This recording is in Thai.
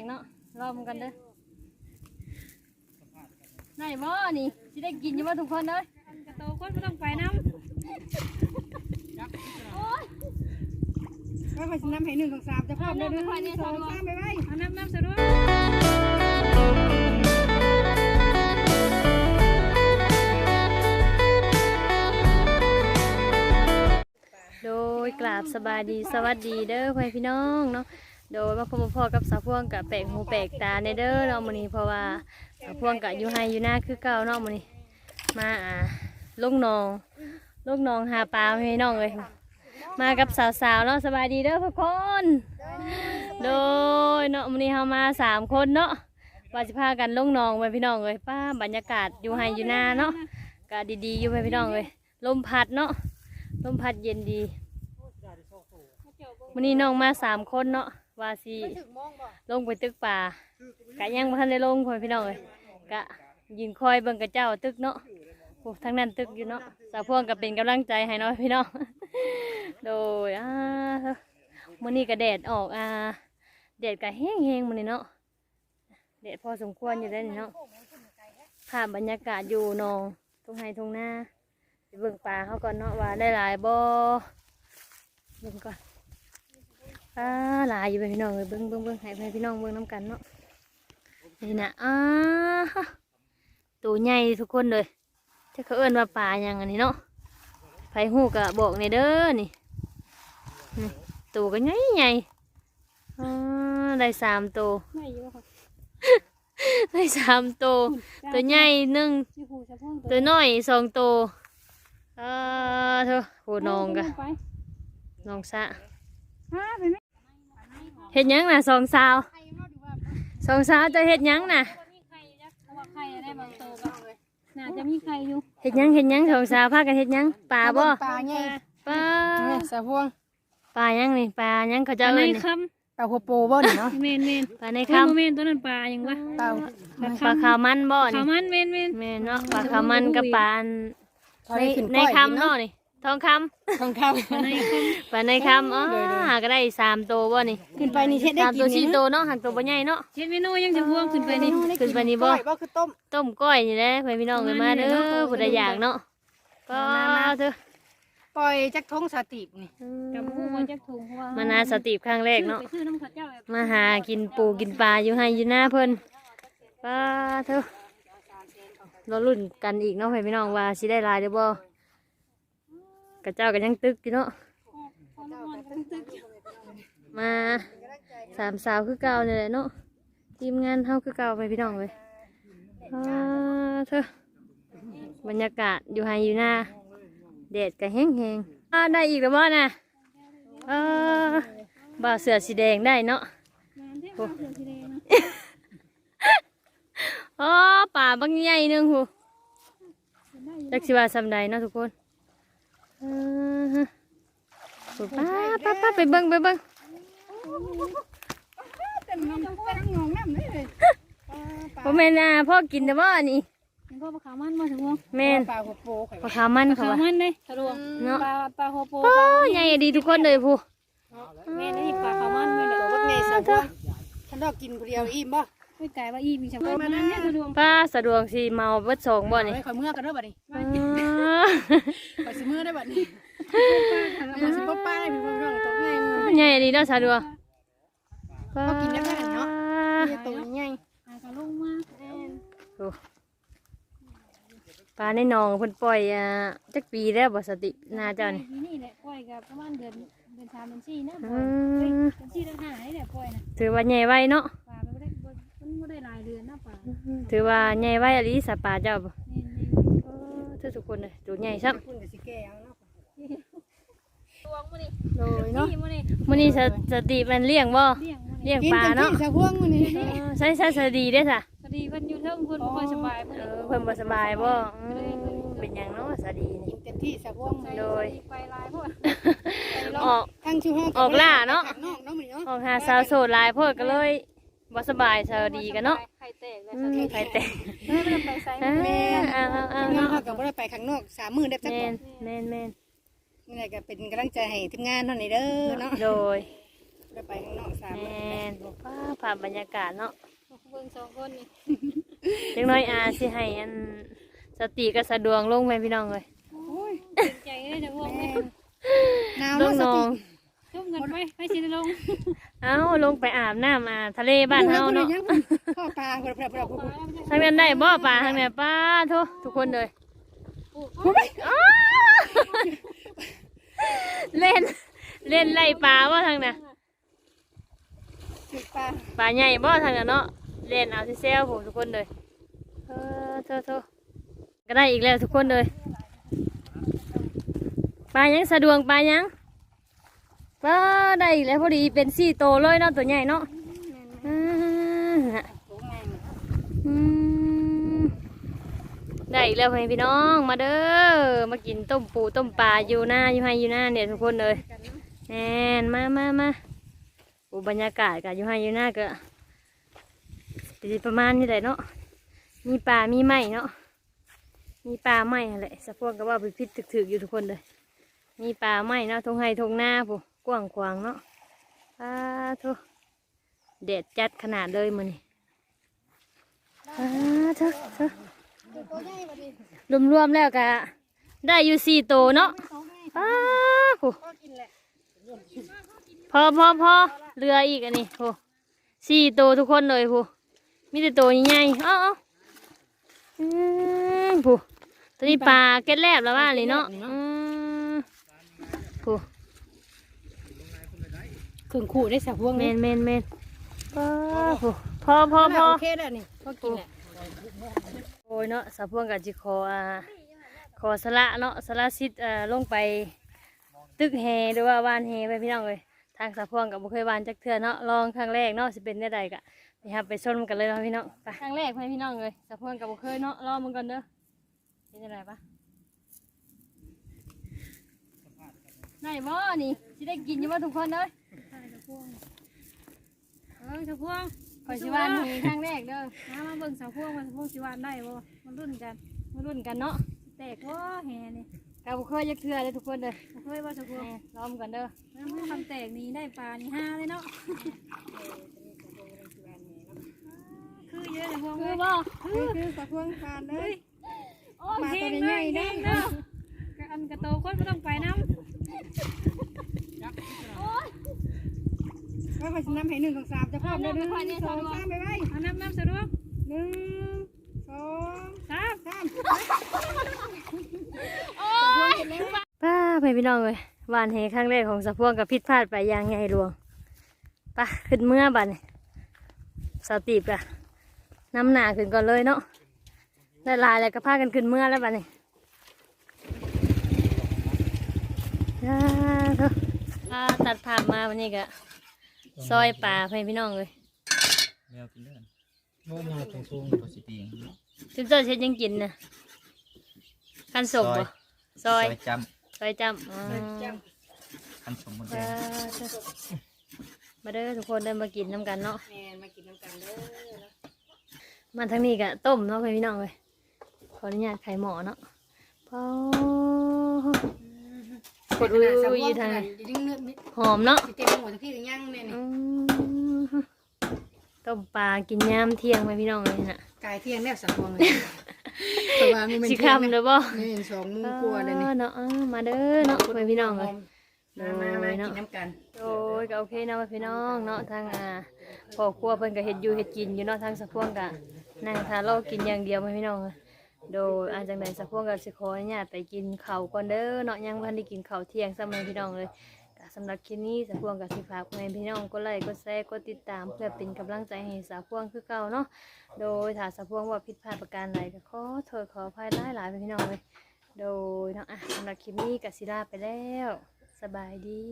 กเนาะรอมันกันเด้อไหนบ่นี่สิได้กินอยู่บ่ทุกคนเด้อกระโตคนก็ต้องไปน้โอ้ยไว้ไปสิน้ำให้หนึ่งสองสามจะพร้อมเด้อหนึ่งสองสามไปไว้ำเอาน้ำน้ำสะดวกโดยกราบสบายดีสวัสดีเด้อพ่อพี่น้องเนาะ โดยมาพบมาพ่อกับสาวพ่วงกับแปลกหูแปลกตาในเด้อเนาะมื้อนี้เพราะว่าสาวพ่วงกับอยู่ไฮอยู่หน้าคือเก่าเนาะมื้อนี้มาอ่าลงหนองลงหนองหาปลาให้น้องเลยมากับสาวๆเนาะสบายดีเด้อทุกคน โดยเนาะมื้อนี้เฮามาสามคนเนาะว่าสิพากันลงหนองไปพี่น้องเลยป้าบรรยากาศอยู่ไฮอยู่หน้าเนาะก็ดีๆอยู่ไปพี่น้องเลยลมพัดเนาะลมพัดเย็นดี มื้อนี้น้องมาสามคนเนาะว่าสิลงไปตึกป่ากะยังบ่ทันได้ลงพ่อพี่น้องเลยกะยืนคอยเบิ่งกระเจ้าตึกเนาะโอ้ทั้งนั้นตึกอยู่เนาะสาวพวงก็เป็นกำลังใจให้เนาะพี่น้องโดยอ่ามื้อนี้ก็แดดออกอ่าแดดก็แห้งแห้งๆมันนี่เนาะแดดพอสมควรอยู่ได้วนี่เนาะภาพบรรยากาศอยู่หนองตรงไฮตรงหน้าไปเบิ่งปลาเขาก่อนเนาะว่าได้หลายบ่เบิ่งก่อน อ่าหลายอยู่ไปพี่น้องเลยเบิ่งเบิ่งเบิ่งให้ให้พี่น้องเบิ่งน้ำกันเนาะนี่นะอ่าฮะตัวใหญ่ทุกคนเลยจะเขาเอิ้นว่าปลาอย่างอันนี้เนาะไผหูกะบอกในเด้อนี่นี่ตัวก็ใหญ่ใหญ่อ่าได้สามตัวไม่อยู่ค่ะได้สามตัวตัวใหญ่หนึ่งชื่อครูสะพงตัวน้อยสองตัวเออเธอโหน้องกะไปน้องสะฮะไปไหม เฮ็ดหยังน่ะสองสาวสองสาวจะเฮ็ดหยังน่ะมีใครนะเพราะว่าใครได้บางโตก็น่าจะมีใครอยู่เฮ็ดหยังเฮ็ดหยังสองสาวพากันเฮ็ดหยังปลาบ่ปลาไงปลาสะพวงปลาหยังนี่ปลาหยังเขาจะปลาในเอิ้นนี่คปลาหัวโปบ่นี่เนาะำเมนเมนปลาในข้าคำเมนตัวนั้นปลายังวะปลาปลาขาวมันบ่ขานี่มันเมนเมนแม่นเนาะปลาขาวมันกับปลาอันในในคำเนาะนี่ ทองคำทองคปลาในคปลาในคำอ๋อหาก็ได้สามตัวบ่นี่ำขึ้นไปนี่เช็ดได้สามกิตัวนสี่ตัวเนาะหักตัวบ่ใหญ่เนาะำเช็ดเมนูยังจะพ่วงขึ้นไปนี่ ขึ้นไปนี่บ่บ่คือต้มต้มก้อยนี่แหละเพื่อนพี่น้องเลยมาเด้อผู้ใดอยากเนาะก็เถอะปล่อยจักทงสติบนี่กับผู้มาจากถุงเพราะว่ามานาสติปครั้งแรกเนาะไปซื้อน้ำขัดเจ้าแบบมาหากินปูกินปลาอยู่ให้อยู่หน้าเพิ่นก็เถอะเราลุ้นกันอีกเนาะเพื่อนพี่น้องว่าสิได้หลายหรือบ่ กระเจ้าก็ยังตึกอยู่เนาะมาสามสาวคือเก่าเนี่ยแหละเนาะทีมงานเฮาคือเก่าไปพี่น้องเลยก็เถอะบรรยากาศอยู่ไฮอยู่หน้าแดดก็แห้งแหงๆอ่าได้อีกแล้วบ่น่ะเออบ่าเสือสีแดงได้เนาะน้ำที่เขาเสือสีแดงนะอ๋อป่าบางใหญ่หนึงหูจักสิว่าสำใดเนาะทุกคนเออฮะโอ้ ป้าป้าป้าไปเบิ่งไปเบิ่งเต็มน้ำเต็มงงน้ำเลยบ่แม่นน่ะพ่อกินแต่บ่อันนี้ยังก็ปลาขาวมันมาถึงวงแม่นปลาหัวโปไข่ปลาขาวมันปลาเขาขาวว่ามันเลยทะลวงเนาะปลาปลาโฮโปโอ้ปลาใหญ่ดีทุกคนเลยผู้แม่นี่ปลาขาวมันไม่ได้ตัวบักไงสะพวงฉันดอกกินคนเดียวอิ่มบ่ไม่ไก่ว่าอีมีสำคัญมันเนี่ยทะลวงป้าสะดวกสิเมาเบิดสองบ่นี่ไว้ข่อยเมื่อกันเด้อบัดนี้อ๋อ ข่อยสิเมื่อได้บัดนี้ข่อยสิบ่ป้าได้พี่น้องตัวไงใหญ่ดีเนาะสะดวกเขากินได้แค่ไหนเนาะ ตัวใหญ่ปลากระลงมาแอนปลาในหนองเพิ่นปล่อยอ่าจักปีแล้วบ่สตินาเจ้านี่นี่แหละปล่อยกับประมาณเดือนเดือนสามเดือนสี่นะปอืล่อยมเดือนสี่เดือนห้านี่แหละปล่อยนะถือว่าใหญ่ไว้เนาะปลาไม่ได้มันไม่ได้หลายเดือนนะปลาถือว่าใหญ่ไว้อลิสาปลาเจ้าบ่เนี่ยเนี่ยเทุกคนเลยตัวใหญ่ซ้ำคุณกับสิแก้เอาเนาะตัวมันนี่โดยเนาะมันนี่มื้อนี้สสติมันเลี้ยงบ่เลี้ยงมันนี่เรียงปลาเนาะที่สะพวงมื้อนี้ใช้ใช้สติได้อจ้ะพอดีเพิ่นอยู่เทิงเพิ่นบ่ค่อยสบายเพิ่นเออเพิ่นบ่สบายบ่เป็นหยังเนาะสตินี่เต็มที่สะพวงโดยไปลายพวกออกทั้งชห้องออกล่าเนาะอกเนาะออกหาสาวโสดลายโพดก็เลยบ่สบายสวัสดีกันเนาะ แตกเลยอืมใครแต่ไม่ได้ไปใส่อ่าเอาเอาเอาทีมงานเนาะเขาก็บ่ได้ไปข้างนอกสามมื้อได้จักแม่บ่นแม่นแม่นนี่แหละก็เป็นกำลังใจให้ทีมงานเนาะนี่เด้อเนาะโดยได้ไปข้างนอกสามแมมื้อนบอกว่าภาพบรรยากาศเนาะเบิ่งสองคนนี่จังน้อยอาสิให้อันสติกับสะดวงลงไปพี่น้องเลยโอ้ยเต็มใจได้จะพวกแม่นี้ หนาวลเนาะงสนอติง จุ่มกันไปไปสิลงเอ้าลงไปอาบน้ำอาทะเลบ้านเฮาเนาะยังพ่อปลาเพิ่นเพิ่นเพิ่นเพิ่นทางนั้นได้บ่ป่าทางนั้นป้าโททุกคนเลยเพิ่นอ้าเล่นเล่นไล่ปลาบ่ทางน่ะติดปลาปลาใหญ่บ่ทางน่ะเนาะเล่นเอาเซลผมทุกคนเลยเออโทโทก็ได้อีกแล้วทุกคนเลยปลายังสะดวงปลายัง ปลาได้อีกแล้วพอดีเป็นสี่โตเลยเนาะตัวใหญ่เนาะอ่าอืมได้อีกแล้วพี่น้องมาเด้อมากินต้มปูต้มปลาอยู่หน้าอยู่ให้อยู่หน้าเนี่ยทุกคนเลยแน่นมามามาโอ้บรรยากาศกับอยู่ให้อยู่หน้าก็ประมาณนี้แหละเนาะมีปลามีไม้เนาะมีปลาไม้อะไรสะพวกก็ว่าไปพิษถึกๆอยู่ทุกคนเลยมีปลาไม้เนาะทงไห้ทงหน้าผู้ กว้างขวางเนาะปลาทุเด็ดจัดขนาดเลยมันนี่ปลาทุทุรวมๆแล้วก็ได้อยู่สี่โตเนาะปลาผู้พอพอพอเรืออีกอันนี้ผู้สี่โตทุกคนเลยผู้มีแต่โตใหญ่ๆเอ้าเอาอืมผู้ตัวนี้ปลาเก็ดแลบแล้วว่าเลยเนาะอืม ผู้ เครื่องขู่ได้สักพวงเมนี้นเมนเมนพอผู้พอพอพอโอเคแล้วนี่พอกินแหละโอ้ยเนาะสาวพวงกับจิคออ่าขอสละเนาะสละสิทธิ์อ่าลงไป ตึกแฮหรือว่าวานแฮไปพี่น้องเลยทางสาวพวงกับบุเคยวานจักเทื่อเนาะลองครั้งแรกเนาะสิเป็นได้ใดกะไปครับไปชนกันเลยเนาะพี่น้องไปครั้งแรกไปพี่น้องเลยสาวพวงกับบุเคยเนาะรอมึงก่อนเด้อเป็นยังไงปะได้บ่นี่สิได้กินอยู่บ่ทุกคนเด้อเออสะพวงขอสิวานแฮครั้งแรกเด้อมามาเบิ่งสะพวงมาสะพวงสิวานได้บ่มันรุ่นกัน มารุ่นกันเนาะแตกว่าแห่นี่กับบุเคยจักเทื่อเลยทุกคนเลยบ่เคยว่าสะพวงแหม่รอมกันเด้อน้ำทำแตกนี่ได้ปลานี่ห้าเลยเนาะคือเยอะสะพวงคืเลอยบ่คือคือสักพวงทานเลยโอ้ยเก่งเลยเก่งเด้อกะอันกระโตคนไม่ต้องไปน้ำ ว่าไปสิน้ำให้หนึ่งของสามจะพร้อมเลยหนึ่งสองสามไปไว้เอาน้ำน้ำสะดวกหนึ่งสองสามสามโอ๊ยป้าไปพี่น้องเลยวานแหครั้งแรกของสะพวงกับพิษพลาดไปยางไงหลวงไป้าขึ้นเมื่อบัดนสตีบกะน้ำหนาขึ้นก่อนเลยเนาะได้ลายแล้วก็พากันขึ้นเมื่อแล้วบัดนี้ย่าเถอตัดภาพมาวันนี้ก็ ซอยป่าไปพี่น้องเลยแมวกินเลือดโง่แมวสูงสูงตัวสิเปียงจุ๊บเจ้าเช็ดยังกินนะกันสมบ่ซอยจซอยจำอ๋อำคันสมบูรณ์มามาเด้อทุกคนเดินมากินน้ำกันเนาะ แม่มากินน้ำกันเด้อมาทางนี้กะต้มเนาะพี่น้องเลยขออนุญาตไข่หมอเนาะพอ กดอุ้ยอุ้ยอยู่ทางนี้ดึงเนื้อหอมเนาะสิเต็มหมดที่ยังแม่นี่อืมต้มปลากินยามเที่ยงไหมพี่น้องเลยน่ะกายเที่ยงแล้วสักพวงเลยแต่ว่ามันสิคำเด้อบ่นี่สองมุมกลัวเลยนี่เออเนาะเออมาเด้อเนาะไปพี่น้องเลยมามามากินน้ำกันโอ้ยก็โอเคเนาะพี่น้องเนาะทางอ่าพ่อครัวเพิ่นก็เฮ็ดอยู่เฮ็ดกินอยู่เนาะทางสะพวงก็นั่งทานเรากินอย่างเดียวไหมพี่น้อง โดยอาจังไดสะพวงก็สิขออนุญาตไปกินข้าวก่อนเด้อเนาะยังบ่ทันได้กินข้าวเที่ยงซ้ำเลยพี่น้องเลยก็สำหรับคลิปนี้สะพวงก็สิฝากให้พี่น้องกดไลค์กดแชร์กดติดตามเพื่อเป็นกำลังใจให้สะพวงคือเก่าเนาะโดยถ้าสะพวงว่าผิดพลาดประการใดก็ขอโทษขออภัยหลายๆพี่น้องเลยโดยเนาะอะสำหรับคลิปนี้ก็สิลาไปแล้ว สบายดี